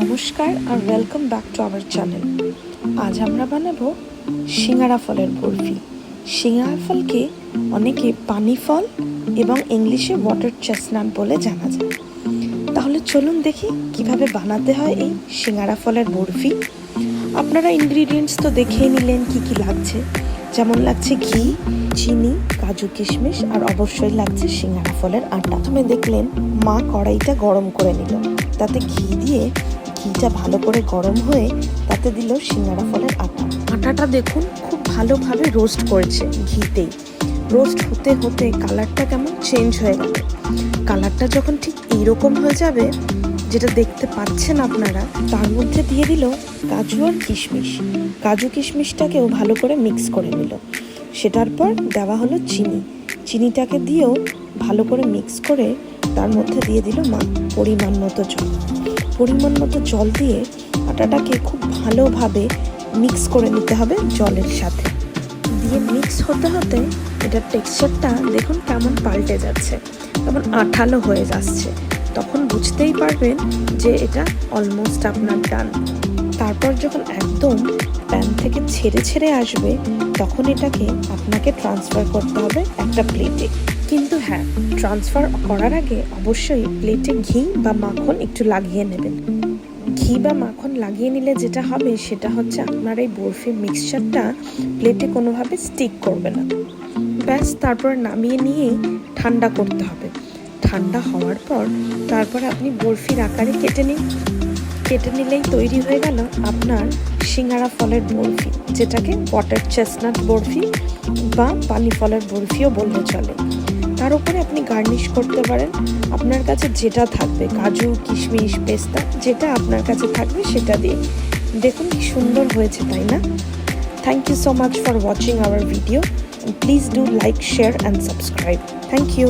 নমস্কার আর welcome back to our channel আজ আমরা বানাবো সিঙ্গারা ফলের বরফি। সিঙ্গারা ফলকে অনেকে পানি ফল এবং ইংলিশে ওয়াটার চেস্টনাট বলে জানা যায়। তাহলে চলুন দেখি কীভাবে বানাতে হয় এই সিঙ্গারা ফলের বরফি। আপনারা ইনগ্রিডিয়েন্টস তো দেখেই নিলেন কি কি লাগছে। যেমন লাগছে ঘি, চিনি, কাজু কিশমিশ আর অবশ্যই লাগছে সিঙ্গারা ফলের আটা। প্রথমে দেখলেন মা কড়াইটা গরম করে নিল। তাতে ঘি দিয়ে ঘিটা ভালো করে গরম হয়ে তাতে দিল সিঙ্গারা ফলের আটা। আটাটা দেখুন খুব ভালোভাবে রোস্ট করেছে ঘিতেই রোস্ট হতে হতে কালারটা কেমন চেঞ্জ হয়ে গেল। কালারটা যখন ঠিক এইরকম হয়ে যাবে, যেটা দেখতে পাচ্ছেন আপনারা, তার মধ্যে দিয়ে দিল কাজু আর কিশমিশ। কাজু কিশমিশটাকেও ভালো করে মিক্স করে নিল। সেটার পর দেওয়া হলো চিনি। চিনিটাকে দিয়েও ভালো করে মিক্স করে তার মধ্যে দিয়ে দিল মা পরিমাণ মতো জল। পরিমাণ মতো জল দিয়ে আটাটাকে খুব ভালোভাবে মিক্স করে নিতে হবে জলের সাথে। দিয়ে মিক্স হতে হতে এটার টেক্সচারটা দেখুন কেমন পাল্টে যাচ্ছে, কেমন আঠালো হয়ে যাচ্ছে। তখন বুঝতেই পারবেন যে এটা অলমোস্ট আপনার ডান তারপর যখন একদম প্যান থেকে ছেড়ে ছেড়ে আসবে, তখন এটাকে আপনাকে ট্রান্সফার করতে হবে একটা প্লেটে কিন্তু হ্যাঁ ট্রান্সফার করার আগে অবশ্যই প্লেটে ঘি বা মাখন একটু লাগিয়ে নেবেন। ঘি বা মাখন লাগিয়ে নিলে যেটা হবে সেটা হচ্ছে আপনার এই বরফি মিক্সচারটা প্লেটে কোনোভাবে স্টিক করবে না। ব্যাস, তারপর নামিয়ে নিয়েই ঠান্ডা করতে হবে। ঠান্ডা হওয়ার পর তারপর আপনি বরফির আকারে কেটে নিন। কেটে নিলেই তৈরি হয়ে গেল আপনার সিঙ্গারা ফলের বরফি, যেটাকে ওয়াটার চেস্টনাট বরফি বা পানি ফলের বরফিও বললে চলে। তার উপরে আপনি গার্নিশ করতে পারেন। আপনার কাছে যেটা থাকবে, কাজু, কিশমিশ, পেস্তা, যেটা আপনার কাছে থাকবে সেটা দিয়ে। দেখুন কি সুন্দর হয়েছে, তাই না? Thank you so much for watching our video please do like share and subscribe thank you